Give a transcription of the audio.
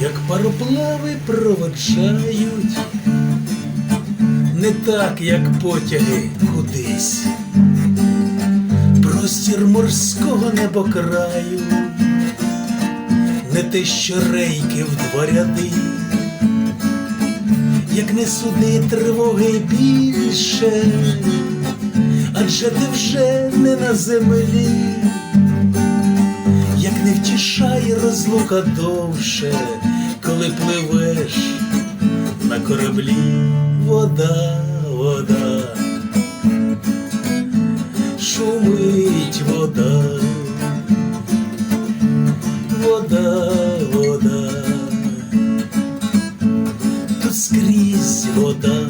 Як пароплави проводжають, не так, як потяги кудись, простір морського небокраю, не те, що рейки в два ряди, як не суди тривоги більше, Адже ти вже не на землі, як не втішає розлука довше, коли пливеш на кораблі. Вода, вода, шумить вода, вода, вода, тут скрізь вода.